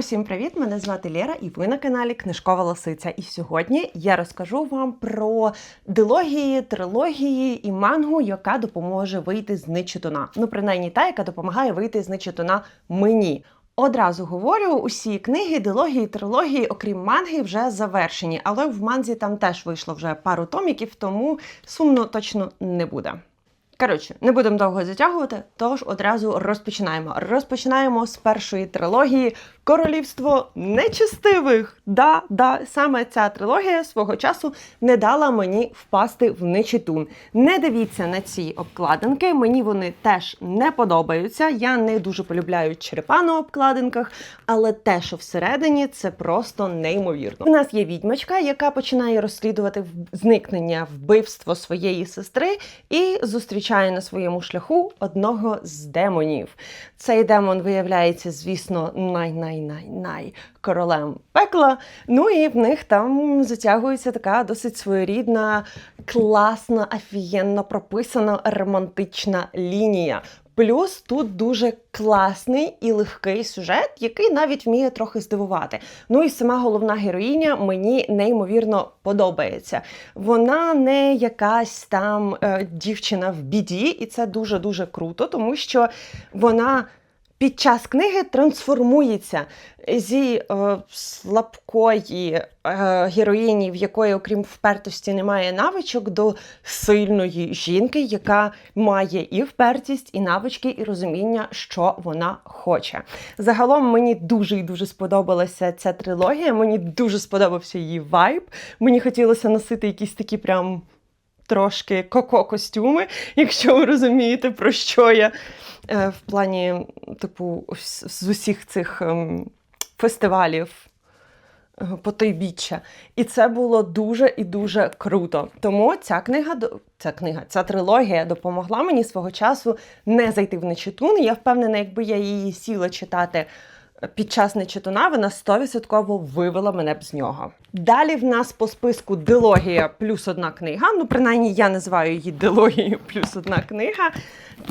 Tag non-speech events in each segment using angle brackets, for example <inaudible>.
Усім привіт! Мене звати Лєра, і ви на каналі Книжкова Лисиця. І сьогодні я розкажу вам про дилогії, трилогії і мангу, яка допоможе вийти з нечитуна. Ну, принаймні та, яка допомагає вийти з нечитуна мені. Одразу говорю, усі книги, дилогії, трилогії, окрім манги, вже завершені. Але в манзі там теж вийшло вже пару томіків, тому сумно точно не буде. Коротше, не будемо довго затягувати, тож одразу розпочинаємо. Розпочинаємо з першої трилогії Королівство нечестивих. Да, да, саме ця трилогія свого часу не дала мені впасти в нечитун. Не дивіться на ці обкладинки, мені вони теж не подобаються. Я не дуже полюбляю черепа на обкладинках, але те, що всередині, це просто неймовірно. У нас є відьмачка, яка починає розслідувати зникнення вбивство своєї сестри і зустрічає на своєму шляху одного з демонів. Цей демон виявляється, звісно, най-най-най-най королем пекла. Ну і в них там затягується така досить своєрідна, класна, офігенно прописана романтична лінія. Плюс тут дуже класний і легкий сюжет, який навіть вміє трохи здивувати. Ну і сама головна героїня мені неймовірно подобається. Вона не якась там е, дівчина в біді, і це дуже дуже круто, тому що вона. Під час книги трансформується зі е, слабкої е, героїні, в якої, окрім впертості, немає навичок, до сильної жінки, яка має і впертість, і навички, і розуміння, що вона хоче. Загалом мені дуже і дуже сподобалася ця трилогія. Мені дуже сподобався її вайб. Мені хотілося носити якісь такі прям. Трошки коко-костюми, <laughs> якщо ви розумієте, про що я Е, в плані, типу, з усіх цих ем, фестивалів е, потойбіччя. І це було дуже і дуже круто. Тому ця книга, ця книга, ця трилогія допомогла мені свого часу не зайти в нечитун. Я впевнена, якби я її сіла читати. Під час нечитуна вона 100% вивела мене б з нього. Далі в нас по списку дилогія плюс одна книга. Ну, принаймні, я називаю її дилогією плюс одна книга.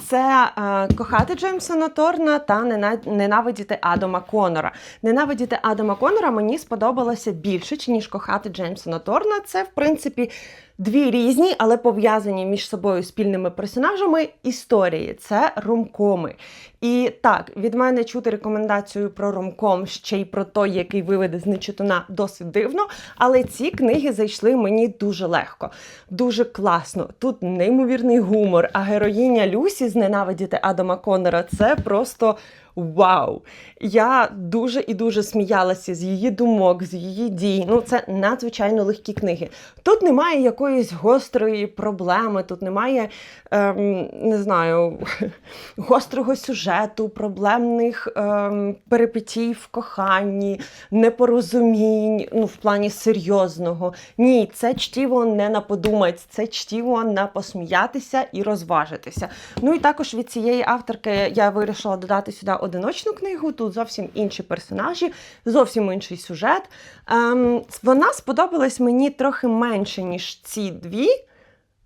Це е, кохати Джеймсона Торна та нена- ненавидіти Адама Конора. Ненавидіти Адама Конора мені сподобалося більше, ніж кохати Джеймсона Торна. Це, в принципі, дві різні, але пов'язані між собою спільними персонажами історії. Це ромкоми. І так, від мене чути рекомендацію про ромком ще й про той, який виведе з нечитуна, досить дивно. Але ці книги зайшли мені дуже легко, дуже класно. Тут неймовірний гумор. А героїня Люсі з ненавидіти Адама Коннора це просто. Вау! Я дуже і дуже сміялася з її думок, з її дій. Ну, це надзвичайно легкі книги. Тут немає якоїсь гострої проблеми, тут немає, ем, не знаю, <laughs> гострого сюжету, проблемних ем, перипетій в коханні, непорозумінь, ну, в плані серйозного. Ні, це чтіво не на подумать, це чтіво на посміятися і розважитися. Ну і також від цієї авторки я вирішила додати сюди одиночну книгу. Тут зовсім інші персонажі, зовсім інший сюжет. Ем, вона сподобалась мені трохи менше, ніж ці дві.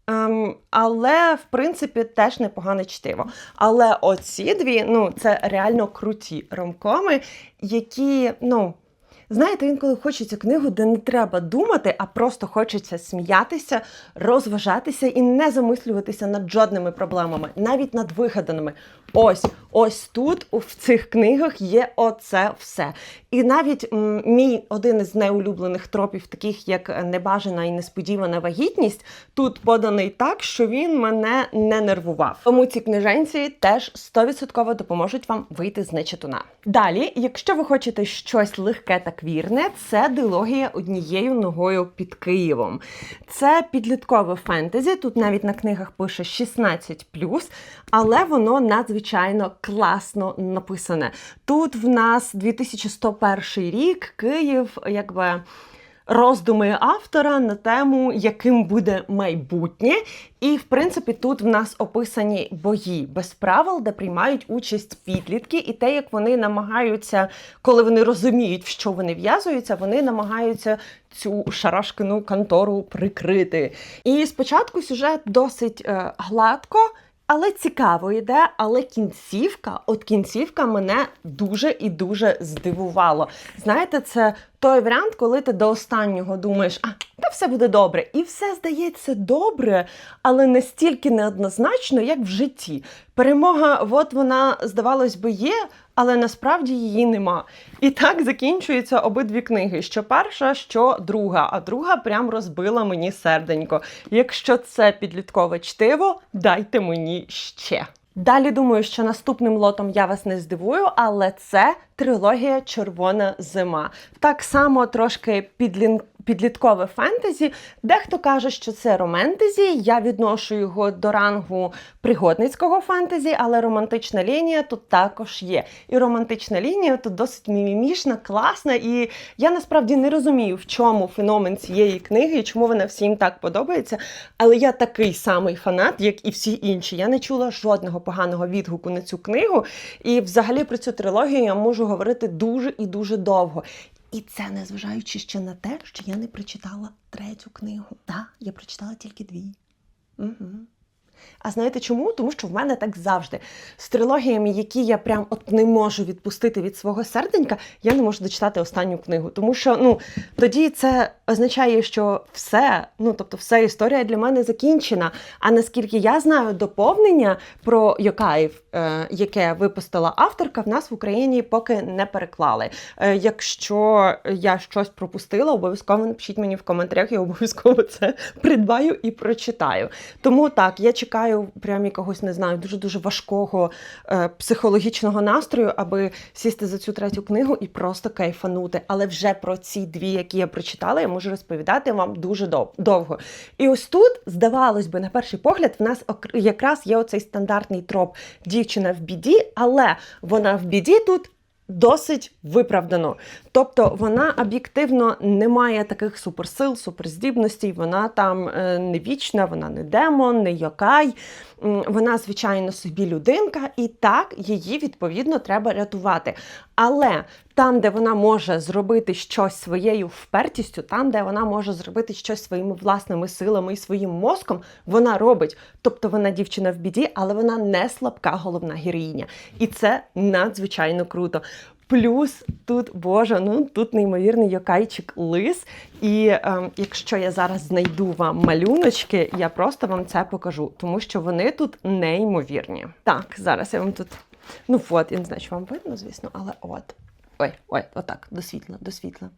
Ем, але, в принципі, теж непогане чтиво. Але оці дві, ну, це реально круті ромкоми, які, ну. Знаєте, інколи хочеться книгу, де не треба думати, а просто хочеться сміятися, розважатися і не замислюватися над жодними проблемами, навіть над вигаданими. Ось, ось тут в цих книгах є оце все. І навіть мій один із неулюблених тропів, таких як небажана і несподівана вагітність, тут поданий так, що він мене не нервував. Тому ці книженці теж 100% допоможуть вам вийти з нечитуна. Далі, якщо ви хочете щось легке та квірне, це дилогія однією ногою під Києвом. Це підліткове фентезі. Тут навіть на книгах пише 16 але воно надзвичайно класно написане. Тут в нас 2101 рік, Київ, якби. Роздуми автора на тему, яким буде майбутнє. І, в принципі, тут в нас описані бої без правил, де приймають участь підлітки, і те, як вони намагаються, коли вони розуміють, в що вони в'язуються, вони намагаються цю шарашкину контору прикрити. І спочатку сюжет досить е, гладко. Але цікаво йде. Але кінцівка, от кінцівка мене дуже і дуже здивувало. Знаєте, це той варіант, коли ти до останнього думаєш, а та все буде добре, і все здається добре, але настільки неоднозначно, як в житті. Перемога, от вона, здавалось би, є, але насправді її нема. І так закінчуються обидві книги: що перша, що друга. А друга прям розбила мені серденько. Якщо це підліткове чтиво, дайте мені ще. Далі думаю, що наступним лотом я вас не здивую, але це трилогія Червона зима. Так само трошки підлін... підліткове фентезі. Дехто каже, що це романтезі. Я відношу його до рангу пригодницького фентезі, але романтична лінія тут також є. І романтична лінія тут досить мімімішна, класна. І я насправді не розумію, в чому феномен цієї книги і чому вона всім так подобається. Але я такий самий фанат, як і всі інші. Я не чула жодного поганого відгуку на цю книгу. І взагалі про цю трилогію я можу говорити дуже і дуже довго. І це незважаючи ще на те, що я не прочитала третю книгу. Так, я прочитала тільки дві. Угу. А знаєте чому? Тому що в мене так завжди. З трилогіями, які я прям от не можу відпустити від свого серденька, я не можу дочитати останню книгу. Тому що ну, тоді це означає, що все, ну тобто, вся історія для мене закінчена. А наскільки я знаю, доповнення про Йокаїв, е, яке випустила авторка, в нас в Україні поки не переклали. Е, якщо я щось пропустила, обов'язково напишіть мені в коментарях, я обов'язково це придбаю і прочитаю. Тому так, я чекаю прям якогось, не знаю, дуже-дуже важкого е, психологічного настрою, аби сісти за цю третю книгу і просто кайфанути. Але вже про ці дві, які я прочитала, я можу розповідати вам дуже дов- довго. І ось тут, здавалось би, на перший погляд, в нас якраз є оцей стандартний троп дівчина в біді, але вона в біді тут. Досить виправдано. Тобто вона об'єктивно не має таких суперсил, суперздібностей, вона там е, не вічна, вона не демон, не йокай. Вона, звичайно, собі людинка, і так її відповідно треба рятувати. Але там, де вона може зробити щось своєю впертістю, там, де вона може зробити щось своїми власними силами і своїм мозком, вона робить. Тобто вона дівчина в біді, але вона не слабка головна героїня. І це надзвичайно круто. Плюс тут, боже, ну тут неймовірний йокайчик лис. І е, якщо я зараз знайду вам малюночки, я просто вам це покажу, тому що вони тут неймовірні. Так, зараз я вам тут. Ну от, я не знаю, чи вам видно, звісно, але от. Ой, ой, отак, до світла, до світла.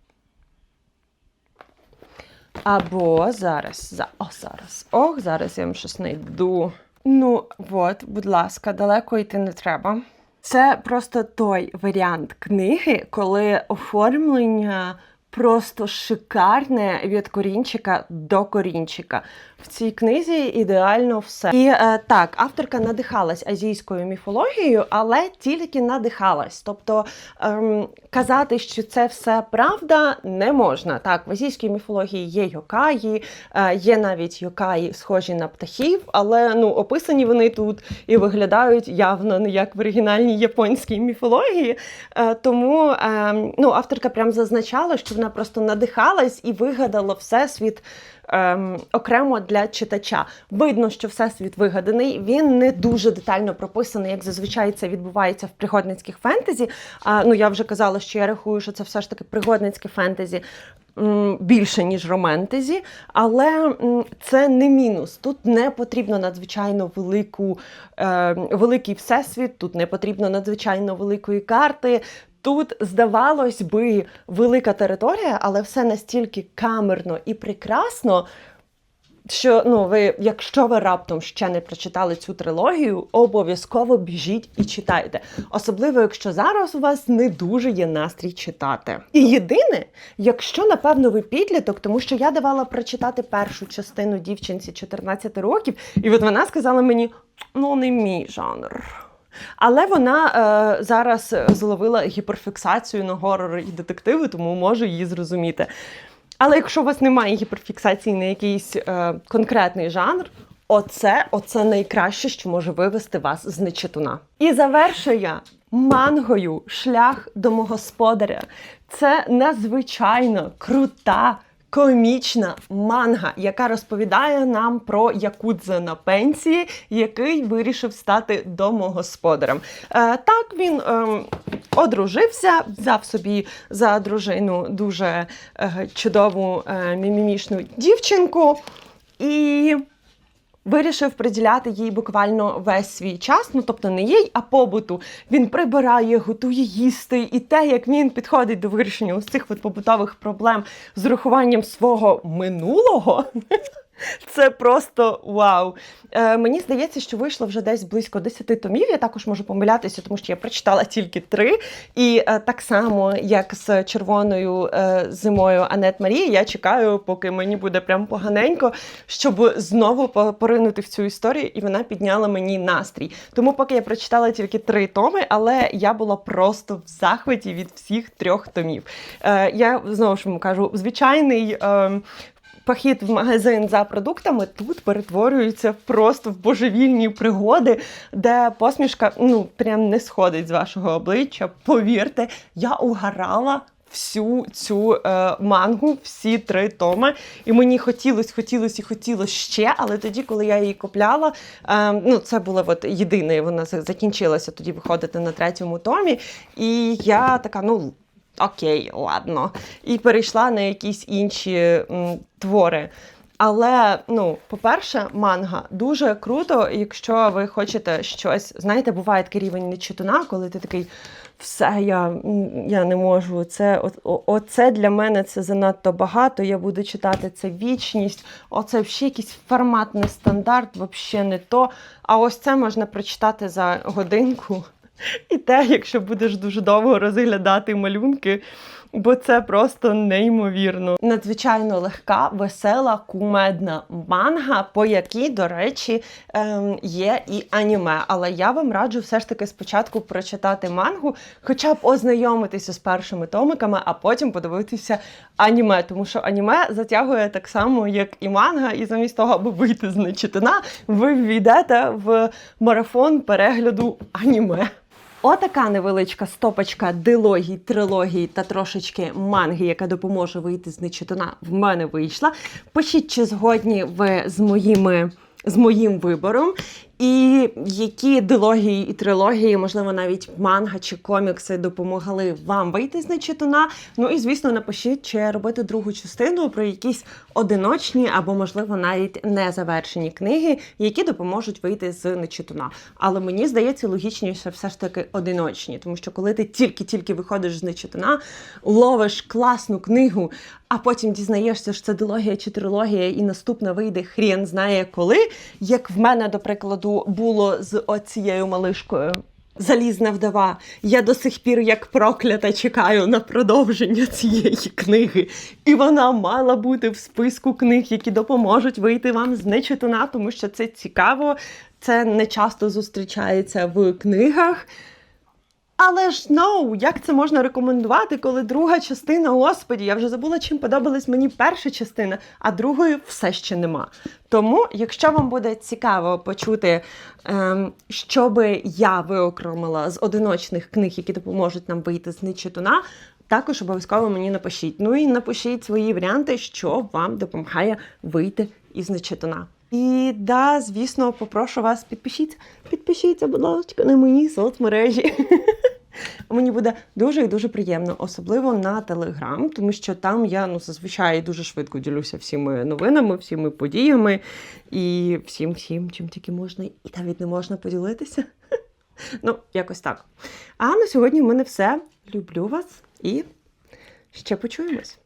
Або зараз, за, о, зараз. Ох, зараз я вам щось знайду. Ну, от, будь ласка, далеко йти не треба. Це просто той варіант книги, коли оформлення просто шикарне від корінчика до корінчика. В цій книзі ідеально все. І е, так, авторка надихалась азійською міфологією, але тільки надихалась. Тобто ем, казати, що це все правда, не можна. Так, в азійській міфології є йокаї, е, є навіть йокаї, схожі на птахів, але ну, описані вони тут і виглядають явно не як в оригінальній японській міфології. Е, тому е, ну, авторка прям зазначала, що вона просто надихалась і вигадала всесвіт ем, окремо для читача. Видно, що всесвіт вигаданий. Він не дуже детально прописаний, як зазвичай це відбувається в пригодницьких фентезі. А, ну я вже казала, що я рахую, що це все ж таки пригодницьке фентезі. Більше ніж романтезі, але це не мінус. Тут не потрібно надзвичайно велику, е, великий всесвіт, тут не потрібно надзвичайно великої карти. Тут, здавалось би, велика територія, але все настільки камерно і прекрасно, що ну, ви, якщо ви раптом ще не прочитали цю трилогію, обов'язково біжіть і читайте. Особливо, якщо зараз у вас не дуже є настрій читати. І єдине, якщо, напевно, ви підліток, тому що я давала прочитати першу частину дівчинці 14 років, і от вона сказала мені: ну, не мій жанр. Але вона е, зараз зловила гіперфіксацію на горори і детективи, тому можу її зрозуміти. Але якщо у вас немає гіперфіксації на якийсь е, конкретний жанр, оце, оце найкраще, що може вивести вас з нечитуна. І завершую я мангою шлях домогосподаря. Це надзвичайно крута. Комічна манга, яка розповідає нам про якудзе на пенсії, який вирішив стати домогосподарем. Е, так він. е, Одружився, взяв собі за дружину дуже е, чудову е, мімімішну дівчинку і вирішив приділяти їй буквально весь свій час. Ну тобто не їй, а побуту. Він прибирає, готує їсти, і те, як він підходить до вирішення ось цих от побутових проблем з урахуванням свого минулого. <laughs> Це просто вау. Е, мені здається, що вийшло вже десь близько 10 томів. Я також можу помилятися, тому що я прочитала тільки три. І е, так само, як з червоною е, зимою Анет Марії, я чекаю, поки мені буде прям поганенько, щоб знову поринути в цю історію, і вона підняла мені настрій. Тому поки я прочитала тільки три томи, але я була просто в захваті від всіх трьох томів. Е, я знову ж вам кажу, звичайний. ем, Похід в магазин за продуктами тут перетворюється просто в божевільні пригоди, де посмішка ну прям не сходить з вашого обличчя. Повірте, я угорала всю цю е, мангу, всі три томи. І мені хотілося, хотілося і хотілося ще. Але тоді, коли я її купляла, е, ну це було от єдине, вона закінчилася тоді виходити на третьому томі. І я така, ну. Окей, ладно. І перейшла на якісь інші м, твори. Але, ну, по-перше, манга дуже круто, якщо ви хочете щось. Знаєте, буває такий рівень нечитуна, коли ти такий. Все, я, я не можу. Це, о, оце для мене це занадто багато. Я буду читати це вічність. Оце ще якийсь форматний стандарт, взагалі не то. А ось це можна прочитати за годинку. І те, якщо будеш дуже довго розглядати малюнки, бо це просто неймовірно. Надзвичайно легка, весела, кумедна манга, по якій, до речі, ем, є і аніме. Але я вам раджу все ж таки спочатку прочитати мангу, хоча б ознайомитися з першими томиками, а потім подивитися аніме, тому що аніме затягує так само, як і манга, і замість того, аби вийти з нечитана, ви ввійдете в марафон перегляду аніме. Отака невеличка стопочка дилогій, трилогій та трошечки манги, яка допоможе вийти з нечитана, в мене вийшла. Пишіть, чи згодні ви з моїми. З моїм вибором, і які дилогії і трилогії, можливо, навіть манга чи комікси допомогли вам вийти з нечитана. Ну і звісно, напишіть, чи робити другу частину про якісь одиночні або, можливо, навіть незавершені книги, які допоможуть вийти з нечитуна. Але мені здається, логічніше все ж таки одиночні, тому що коли ти тільки-тільки виходиш з нечитуна, ловиш класну книгу, а потім дізнаєшся, що це дилогія чи трилогія, і наступна вийде хрен знає коли, як в мене, до прикладу, було з оцією малишкою. Залізна вдова. Я до сих пір як проклята чекаю на продовження цієї книги. І вона мала бути в списку книг, які допоможуть вийти вам з нечитуна, тому що це цікаво, це не часто зустрічається в книгах. Але ж ну, як це можна рекомендувати, коли друга частина, господі, я вже забула, чим подобалась мені перша частина, а другої все ще нема. Тому, якщо вам буде цікаво почути, ем, що би я виокремила з одиночних книг, які допоможуть нам вийти з нечитуна, також обов'язково мені напишіть. Ну і напишіть свої варіанти, що вам допомагає вийти із нечитуна. І да, звісно, попрошу вас підпишіться. Підпишіться, будь ласка, на мої соцмережі. <laughs> Мені буде дуже і дуже приємно, особливо на Телеграм, тому що там я ну зазвичай дуже швидко ділюся всіми новинами, всіми подіями і всім, всім, чим тільки можна, і навіть не можна поділитися. <laughs> Ну, якось так. А на сьогодні в мене все. Люблю вас і ще почуємось.